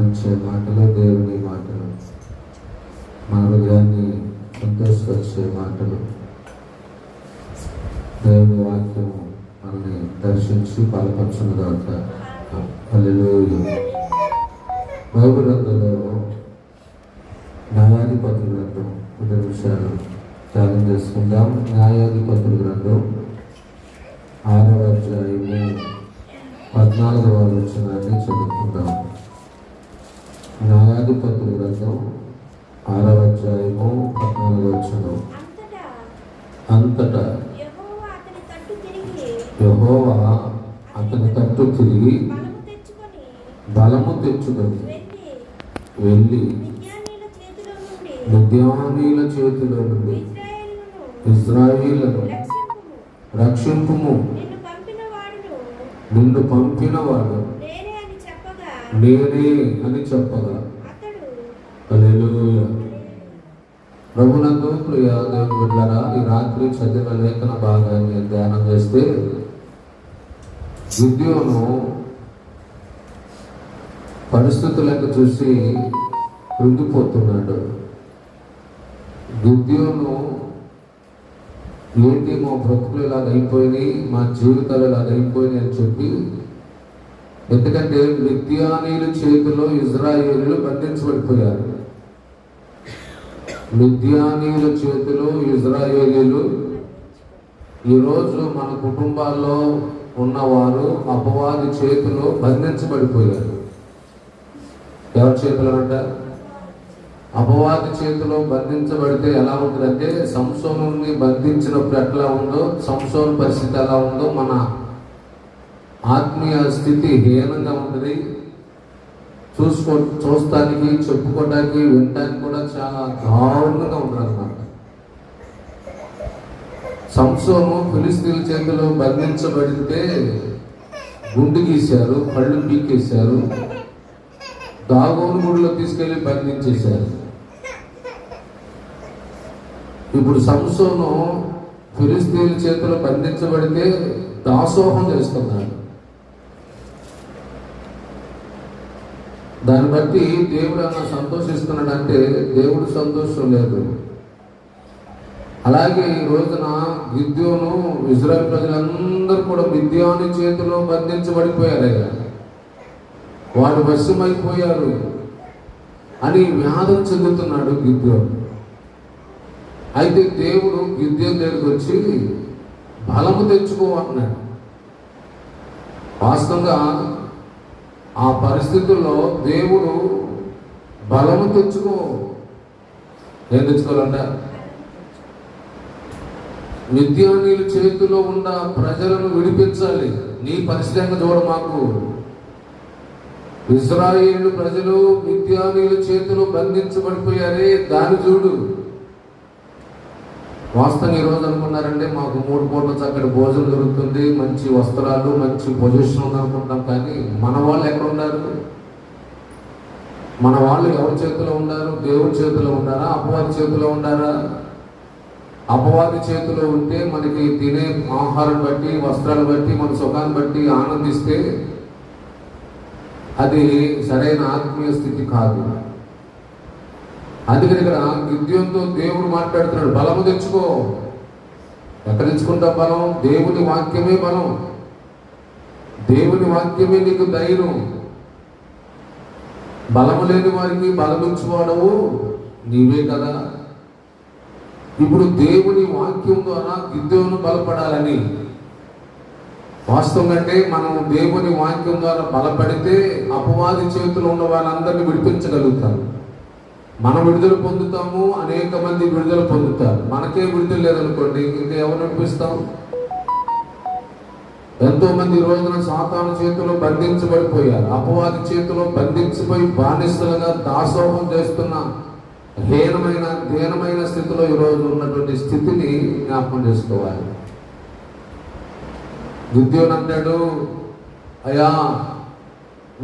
వచ్చే మాటలు దేవుని మాటలు. మన హృదయాన్ని సంతోషపరిచే మాటలు. దేవుని వాక్యము మనల్ని దర్శించి బలపరచును గాక. హల్లెలూయా. బైబిల్ న్యాయాధిపతుల గ్రంథం కొన్ని విషయాలు ధ్యానం చేసుకుందాం. న్యాయాధిపతుల గ్రంథం ఆరవ అధ్యాయము పద్నాలుగవ వచనాన్ని చదువుకుందాం. న్యాయాధిపతుల గ్రంథం ఆరవ అధ్యాయము పద్నాలుగవ వచనం. అంతటా యెహోవా అతని తట్టు తిరిగి బలము తెచ్చుకొని వెళ్ళి మిద్యానీల చేతిలో నుండి ఇజ్రాయిలను రక్షింపుము. నిన్ను పంపినవాడు నేనే అని చెప్పగా ప్రభునందు ప్రియ దేవుని ఈ రాత్రి చదివిన లేఖన భాగాన్ని ధ్యానం చేస్తే విద్యోను పరిస్థితులను చూసి కృంగిపోతున్నాడు. విద్యోను ఏంటి మా బ్రతుకులు ఇలాగ అయిపోయినాయి మా జీవితాలు ఇలాగ అయిపోయినాయి అని చెప్పి ఎందుకంటే మిథ్యానీయుల చేతిలో ఇజ్రాయేలీలు బంధించబడిపోయారు. మిథ్యానీయుల చేతిలో ఇజ్రాయేలీలు ఈరోజు మన కుటుంబాల్లో ఉన్నవారు అపవాది చేతిలో బంధించబడిపోయారు. ఎవరి చేతిలో అంట? అపవాది చేతిలో బంధించబడితే ఎలా ఉంటుందంటే సంసోను బంధించినప్పుడు ఎట్లా ఉందో సంసోను పరిస్థితి ఎలా ఉందో మన ఆత్మీయ స్థితి హీనంగా ఉంటుంది. చూసుకో చూస్తానికి చెప్పుకోవడానికి వినడానికి కూడా చాలా దారుణంగా ఉంటారు అన్నమాట సంసోము ఫిలిస్తీన్ల చేతిలో బంధించబడితే గుండు గీశారు కళ్ళు పీకేశారు దాగోను గుడిలో తీసుకెళ్ళి బంధించేశారు. ఇప్పుడు సంసోను ఫిలిస్తీన్ చేతిలో బంధించబడితే దాసోహం చేస్తున్నాడు. దాన్ని బట్టి దేవుడు అన్న సంతోషిస్తున్నాడంటే దేవుడు సంతోషం లేదు. అలాగే ఈ రోజున విద్యను ఇజ్రాయల్ ప్రజలందరూ కూడా విద్యాని చేతిలో బంధించబడిపోయారు వాడు వశమైపోయారు అని వ్యాధం చెందుతున్నాడు గిద్యోను. అయితే దేవుడు గిద్యోన్ దగ్గరికి వచ్చి బలము తెచ్చుకో వాస్తవంగా ఆ పరిస్థితుల్లో దేవుడు బలము తెచ్చుకో. ఏం తెచ్చుకోవాలంట? నీళ్ళు చేతిలో ఉన్న ప్రజలను విడిపించాలి. నీ పరిస్థితి చూడ మాకు. ఇజ్రాయేలు ప్రజలు నిత్యానీయుల చేతిలో బంధించబడిపోయారే. దాని చూడు. వాస్తవం ఈ రోజు అనుకున్నారంటే మాకు మూడు పూటల చక్కటి భోజనం దొరుకుతుంది మంచి వస్త్రాలు మంచి పొజిషన్ ఉంది అనుకుంటాం కానీ మన వాళ్ళు ఎక్కడున్నారు మన వాళ్ళు ఎవరి చేతిలో ఉన్నారు? దేవుడి చేతిలో ఉన్నారా? అపవాది చేతిలో ఉన్నారా? అపవాది చేతిలో ఉంటే మనకి తినే ఆహారం బట్టి వస్త్రాలు బట్టి మన సుఖాన్ని బట్టి ఆనందిస్తే అది సరైన ఆత్మీయ స్థితి కాదు. అందుకని ఇక్కడ గిద్యంతో దేవుడు మాట్లాడుతున్నాడు బలము తెచ్చుకో. ఎక్కడ తెచ్చుకుంటా బలం? దేవుని వాక్యమే బలం. దేవుని వాక్యమే నీకు ధైర్యం. బలము లేని వారికి బలమించుకోవడము నీవే కదా. ఇప్పుడు దేవుని వాక్యం ద్వారా గిద్యోను బలపడాలని. వాస్తవం అంటే మనం దేవుని వాక్యం ద్వారా బలపడితే అపవాది చేతులు ఉన్న వాళ్ళందరినీ విడిపించగలుగుతాం. మనం విడుదల పొందుతాము అనేక మంది విడుదల పొందుతారు. మనకే విడుదల లేదనుకోండి ఇంకా ఎవరు నడిపిస్తాం? ఎంతో మంది రోజున సాతాను చేతిలో బంధించబడిపోయారు. అపవాది చేతిలో బంధించిపోయి బానిసలుగా దాసోహం చేస్తున్న హీనమైన దీనమైన స్థితిలో ఈ రోజు ఉన్నటువంటి స్థితిని జ్ఞాపకం చేసుకోవాలి. ఉద్యోగం అంటాడు అయ్యా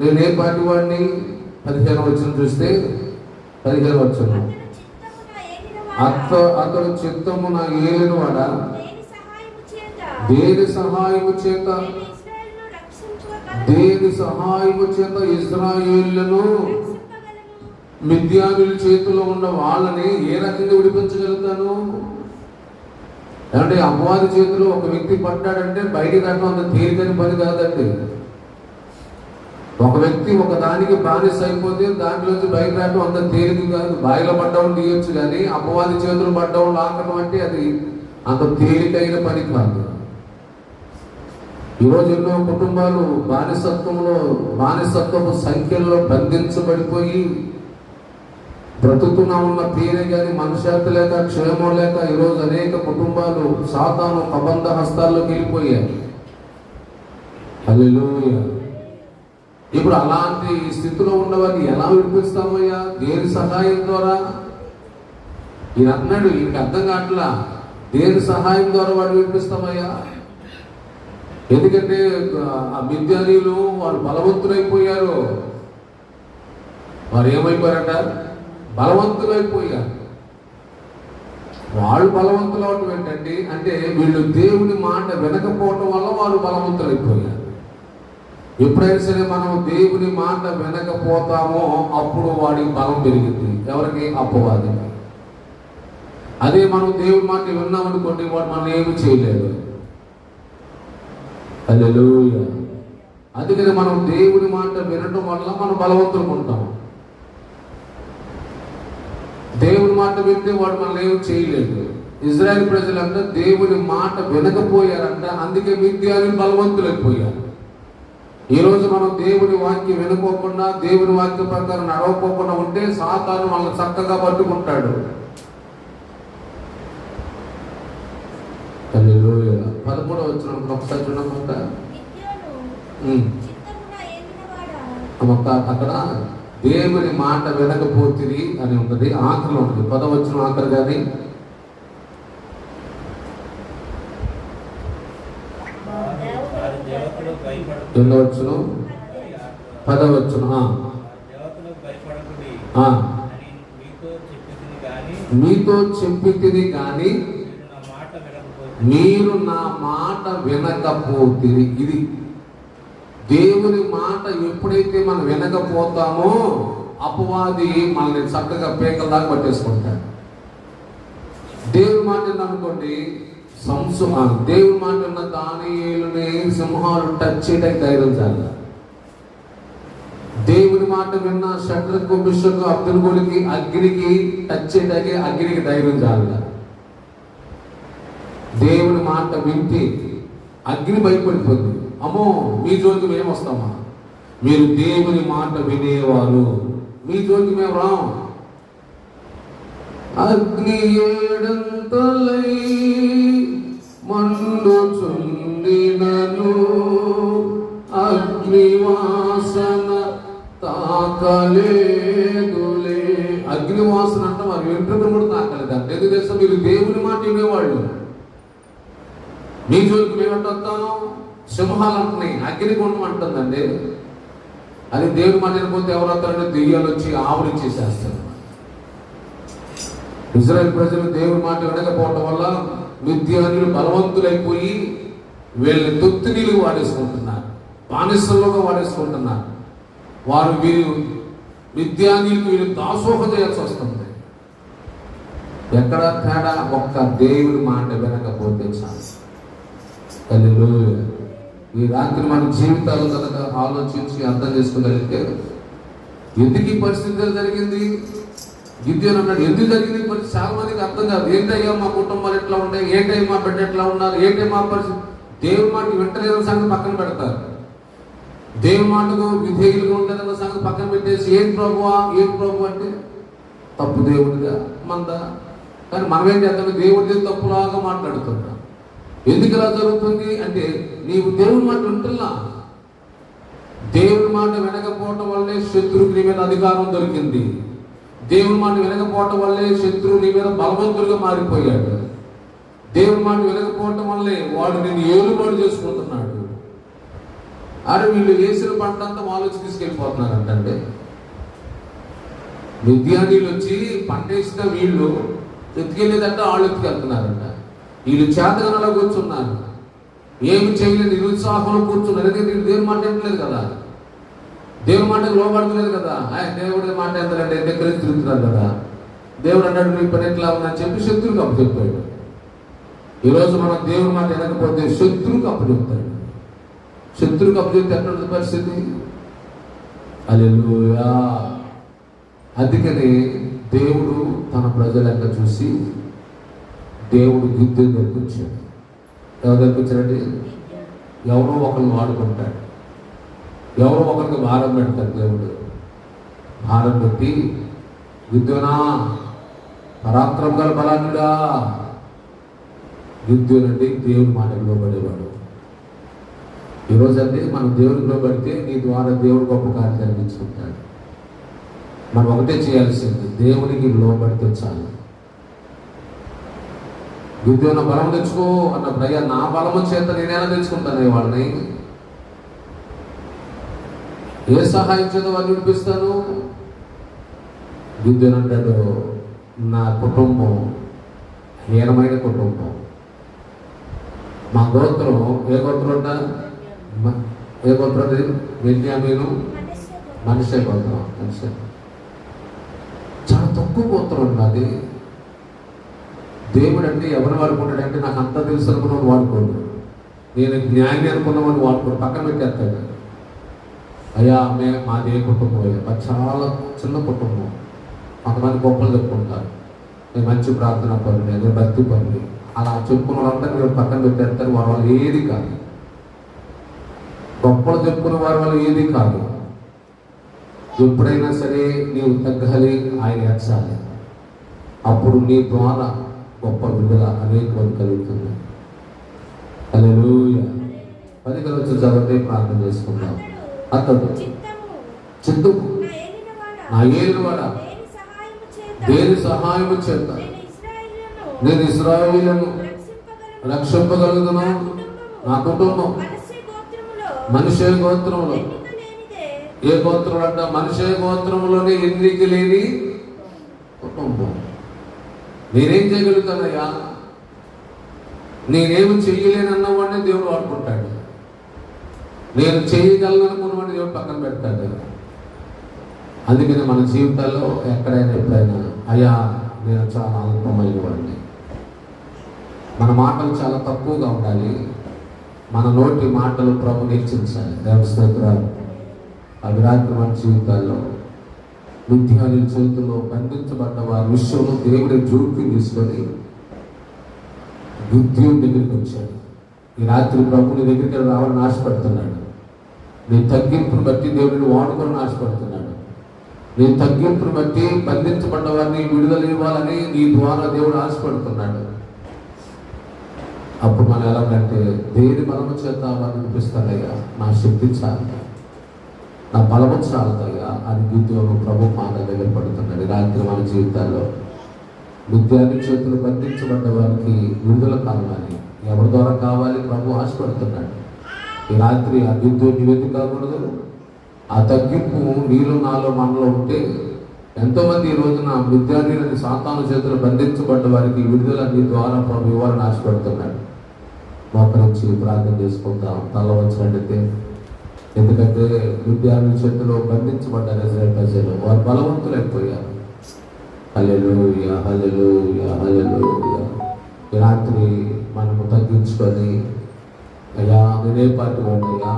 నేనే పాటి వాడిని పదిహేను వచ్చిన చూస్తే పదిహేను వచ్చిన అతడు చిత్తమున ఏలినవాడా? దేని సహాయము చేత? దేని సహాయము చేత? ఇజ్రాయేళ్ళను మిథ్యానుల చేతిలో ఉన్న వాళ్ళని ఏ రకంగా విడిపించగలుగుతాను? అంటే అపవాది చేతిలో ఒక వ్యక్తి పడ్డాడంటే బయటికి రావడం అంత తేలికని పని కాదండి. ఒక వ్యక్తి ఒక దానికి బానిస అయిపోతే దాంట్లోంచి బయట రావడం అంత తేలిక కాదు. బావిలో పడ్డవం తీయొచ్చు కానీ అపవాది చేతులు పడ్డవం లాకడం అంటే అది అంత తేలికైన పని కాదు. ఈరోజు ఎన్నో కుటుంబాలు బానిసత్వంలో బానిసత్వపు సంఖ్యల్లో బంధించబడిపోయి బ్రతుకుతున్నా ఉన్న పేరే కానీ మనశ్శాంతి లేక క్షేమం లేక ఈరోజు అనేక కుటుంబాలు సాతాను కబంధ హస్తాల్లోకి వెళ్ళిపోయాయి. హల్లెలూయా. ఇప్పుడు అలాంటి స్థితిలో ఉన్నవారిని ఎలా విడిపిస్తామయ్యా? దేని సహాయం ద్వారా? ఈయన అన్నాడు ఈయనకి అర్థం కావట్లా. దేని సహాయం ద్వారా వాడు విడిపిస్తామయ్యా? ఎందుకంటే ఆ విద్యానీయులు వారు బలవంతులైపోయారు. వారు ఏమైపోయారట బలవంతులైపోయారు. వాళ్ళు బలవంతులు అవటం ఏంటండి? అంటే వీళ్ళు దేవుని మాట వినకపోవటం వల్ల వారు బలవంతులైపోయారు. ఎప్పుడైనా సరే మనం దేవుని మాట వినకపోతామో అప్పుడు వాడికి బలం పెరిగింది ఎవరికి? అప్పవాది అదే మనం దేవుని మాట విన్నామనుకోండి వాడు మనం ఏమి చేయలేదు. హల్లెలూయా. అందుకని మనం దేవుని మాట వినడం వల్ల మనం బలవంతులు ఉంటాం. దేవుని మాట వింటే వాడు మనల్ని ఏమి చేయలేదు. ఇజ్రాయెల్ ప్రజలంతా దేవుని మాట వినకపోయారంట. అందుకే మిథ్యాలు బలవంతులైపోయారు. ఈ రోజు మనం దేవుని వాక్యం వినుకోకుండా దేవుని వాక్య ప్రకారం నడవకోకుండా ఉంటే సాతాను మనల్ని చక్కగా పట్టుకుంటాడు. పదమూడవ వచ్చిన ఒకసారి చూడమాట అక్కడ దేవుని మాట వినకపోతిరి అని ఉంటుంది ఆఖరిలో ఉంటుంది. పదవచ్చిన ఆఖరి కానీ వారి దేవతలు పదవచ్చును ఆ, మీతో చెప్పింది కానీ మీరు నా మాట వినకపోతే ఇది దేవుని మాట ఎప్పుడైతే మనం వినకపోతామో అపవాది మనల్ని చక్కగా పేకల దాకా పట్టేసుకుంటాడు దేవుని మాట అనుకోండి సంసు దేవుడు దేవుని మాట ఉన్న సింహాలు టచ్ చేయడానికి ధైర్యం చాలు దేవుని మాట విన్న షట్రకు బిషకు అబ్దుల్ గుడికి అగ్నికి టచ్ చేయడానికి అగ్నికి ధైర్యం చాలు దేవుని మాట వింటే అగ్ని భయపడిపోతుంది. అమ్మో మీ జోలికి మేము వస్తామా మీరు దేవుని మాట వినేవారు. మీ జోలికి మేము రాము అగ్ని ఏడంతలై మండుచుండినను అగ్ని వాసన తాకలేదులే. అగ్ని అంటే మరి వెంట్రుకలు కూడా తాకలేదు అంటే ఎందుకు తెలుసా? మీరు దేవుని మాట వినేవాళ్ళు. మీ జోలికి మేము సింహాలు అంటున్నాయి. అగ్నిగుండం అంటుందండి. అది దేవుని మాట పోతే ఎవరు వస్తారంటే దెయ్యాలు వచ్చి ఆవరించేసేస్తారు ఇజ్రాయెల్ ప్రజలు దేవుని మాట వినకపోవడం వల్ల మిథ్యానులు బలవంతులైపోయి వీళ్ళని తొత్తి నీళ్ళు వాడేసుకుంటున్నారు. బానిసల్లోగా వాడేసుకుంటున్నారు. వారు వీరు మిథ్యానీలకు వీళ్ళు దాసోహ చేయాల్సి వస్తుంది. ఎక్కడ తేడా? ఒక్క దేవుడి మాట వినకపోతే చాలు. హల్లెలూయా. ఈ రాత్రి మన జీవితాలు కనుక ఆలోచించి అర్థం చేసుకోగలిగితే ఎందుకు ఈ పరిస్థితులు జరిగింది. గిద్యోని అన్నాడు ఎందుకు జరిగింది? ఈ పరిస్థితి చాలా మందికి అర్థం కాదు. ఏంటయ్యా మా కుటుంబాలు ఎట్లా ఉంటాయి? ఏంటయ్యా మా బిడ్డ ఎట్లా ఉన్నారు ఏంటి మా పరిస్థితి? దేవుడి మాట వింటలేదన్న సంగతి పక్కన పెడతారు. దేవుడి మాటకు విధేయులుగా ఉంటారన్న సంగతి పక్కన పెట్టేసి ఏం ప్రభు ఏం ప్రభు? అంటే తప్పు దేవుడిగా మందా? కానీ మనం ఏం చేస్తాం దేవుడిది తప్పులాగా మాట్లాడుతుంటాం. ఎందుకు ఇలా జరుగుతుంది అంటే నీవు దేవుడి మాట వింటున్నా. దేవుడి మాట వినకపోవటం వల్లే శత్రువుకి నీ మీద అధికారం దొరికింది. దేవుడు మాట వినకపోవటం వల్లే శత్రువు నీ మీద బలవంతుడిగా మారిపోయాడు. దేవుని మాట వినకపోవటం వల్లే వాడు నేను ఏలుబాటు చేసుకుంటున్నాడు. అరే వీళ్ళు వేసిన పంట అంతా వాళ్ళొచ్చి తీసుకెళ్ళిపోతున్నారంటే విద్యార్థులు వచ్చి పంట వేసిన వీళ్ళు ఎత్తుకెళ్ళేదంటే వాళ్ళు ఎత్తుకెళ్తున్నారంట. వీళ్ళు చేతగనలో కూర్చున్నారు. ఏమి చేయలేదు నిరుత్సాహంలో కూర్చున్నారు. ఎందుకంటే వీళ్ళు దేవుని మాట కదా. దేవుని మాటకు లోపడతలేదు కదా. ఆయన దేవుడి మాట ఎంతంటే దగ్గర తిరుగుతున్నారు కదా. దేవుడు అన్నాడు నీ పని ఎట్లా ఉందని చెప్పి శత్రువుకి అప్పచెప్పాడు ఈరోజు మనం దేవుని మాట వినకపోతే శత్రువుకి అప్పచెప్తాడు శత్రువుకి అప్పచెప్తే ఎట్లా ఉంటుంది పరిస్థితి? అలెలుయా అందుకని దేవుడు తన ప్రజలంక చూసి దేవుడు గిద్దె దొరికొచ్చాడు ఎవరు ఎవరి ఎవరో ఒకరిని వాడుకుంటాడు ఎవరో ఒకరికి భారం పెడతాడు దేవుడు. భారం పెట్టి విద్యునా పరాక్రమ గల బలాన్నుడా విద్యునండి దేవుని మాటకు లోబడేవాడు ఈరోజు అంటే మనం దేవుడికి లోబడితే నీ ద్వారా దేవుడు గొప్ప కార్యం జరిగించుకుంటాడు. మనం ఒకటే చేయాల్సింది దేవునికి లోబడితే చాలు. విద్యను బలం తెచ్చుకో అన్న భయ నా బలము చేత నేనేలా తెచ్చుకుంటాను వాళ్ళని. ఏ సహాయం చేత వాళ్ళు విడిపిస్తాను విద్యున్ అంటాడు నా కుటుంబం హీనమైన కుటుంబం. మా గోత్రం ఏ గోత్రం అంట? ఏ గోత్రం అది బెన్యామీను? మనిషే గోత్రం మనిషే చాలా తక్కువ గోత్రం అండి దేవుడు అంటే ఎవరు వాడుకుంటాడంటే నాకు అంత తెలుసు అనుకున్నవాడు వాడుకోడు. నేను జ్ఞాని అనుకున్నవాడు వాడుకోడు. పక్కన పెట్టేస్తాడు. అయ్యా మే మాది ఏ కుటుంబం అయ్యా మాది చాలా చిన్న కుటుంబం. కొంతమంది గొప్పలు చెప్పుకుంటారు. నేను మంచి ప్రార్థన పనులు నేను భక్తి పనులు అలా చెప్పుకున్న వాళ్ళందరినీ మీరు పక్కన పెట్టేస్తారు వారి వాళ్ళు ఏది కాదు. గొప్పలు చెప్పుకున్న వారి వాళ్ళు ఏది కాదు. ఎప్పుడైనా సరే నీవు తగ్గాలి ఆయన ఎచ్చాలి అప్పుడు నీ ద్వారా గొప్ప విడుదల అనేక మంది కలుగుతుంది. అది పది కలిసి చదివితే ప్రార్థన చేసుకుందాం. అతడు చిత్తము నా ఏలినవాడ. దేని సహాయము చేత? నేను ఇశ్రాయేలును రక్షింపగలుగును నా కుటుంబం మనిషే గోత్రములో. ఏ గోత్రం అంట మనిషే గోత్రంలోనే ఎన్నిక లేని కుటుంబం. నేనేం చేయగలుగుతానయ్యా? నేనేమి చెయ్యలేనన్నవాడిని దేవుడు వాడుకుంటాడు. నేను చేయగలను దేవుడు పక్కన పెడతాడు. అందుకని మన జీవితాల్లో ఎక్కడైనా ఎప్పుడైనా అయ్యా నేను చాలా అల్పమైన వాడిని మన మాటలు చాలా తక్కువగా ఉండాలి. మన నోటి మాటలు ప్రభు నేర్చించాలి దేవస్తోత్రాలు అవి రాత్రి మన జీవితాల్లో విద్యార్థుల చేతుల్లో బంధించబడ్డ వారి విషయంలో దేవుడి జోక్యం తీసుకొని విద్యుత్ దగ్గరికి వచ్చాడు. ఈ రాత్రి ప్రభుని దగ్గరికి రావాలని ఆశపడుతున్నాడు. నీ తగ్గింపును బట్టి దేవుడిని వాడుకొని ఆశపడుతున్నాడు నీ తగ్గింపును బట్టి బంధించబడ్డ వారిని విడుదల ఇవ్వాలని నీ ద్వారా దేవుడు ఆశపడుతున్నాడు. అప్పుడు మనం ఎలాగంటే దేని బలము చేద్దామని వారిని నా శక్తి చాలు. నా బలము చాలదయ్యా అని విద్యోగ ప్రభు మాట దగ్గర పడుతున్నాడు. రాత్రి మన జీవితాల్లో విద్యార్థి చేతులు బంధించబడ్డ వారికి విడుదల కావాలి ఎవరి ద్వారా కావాలి ప్రభు ఆశపడుతున్నాడు. ఈ రాత్రి ఆ నివేదిక కాకూడదు? ఆ తగ్గింపు నీలో నాలో మనలో ఉంటే ఎంతోమంది ఈ రోజున విద్యార్థులని సాతాను చేతులు బంధించబడ్డ వారికి విడుదల నీ ద్వారా ప్రభు ఇవ్వాలని ఆశపడుతున్నాడు. మోకరించి ప్రార్థన చేసుకుందాం తల వచ్చినట్టయితే ఎందుకంటే విద్యార్థుల చేతిలో బంధించబడ్డారు ఇజ్రాయల్ ప్రజలు వారు బలవంతులైపోయారు. హలెలు హలెలు హలెలు ఈ రాత్రి మనము తగ్గించుకొని అయ్యా నేనే వాడిని అయ్యా.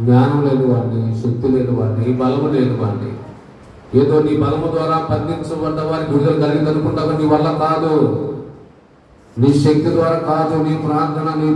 జ్ఞానం లేని వాడిని శక్తి లేని వాడిని బలము లేని వాడిని ఏదో నీ బలము ద్వారా బంధించబడ్డ వారికి విడుదల కలిగింది అనుకుంటావు నీ వల్ల కాదు. నీ శక్తి ద్వారా కాదు నీ ప్రార్థన నీ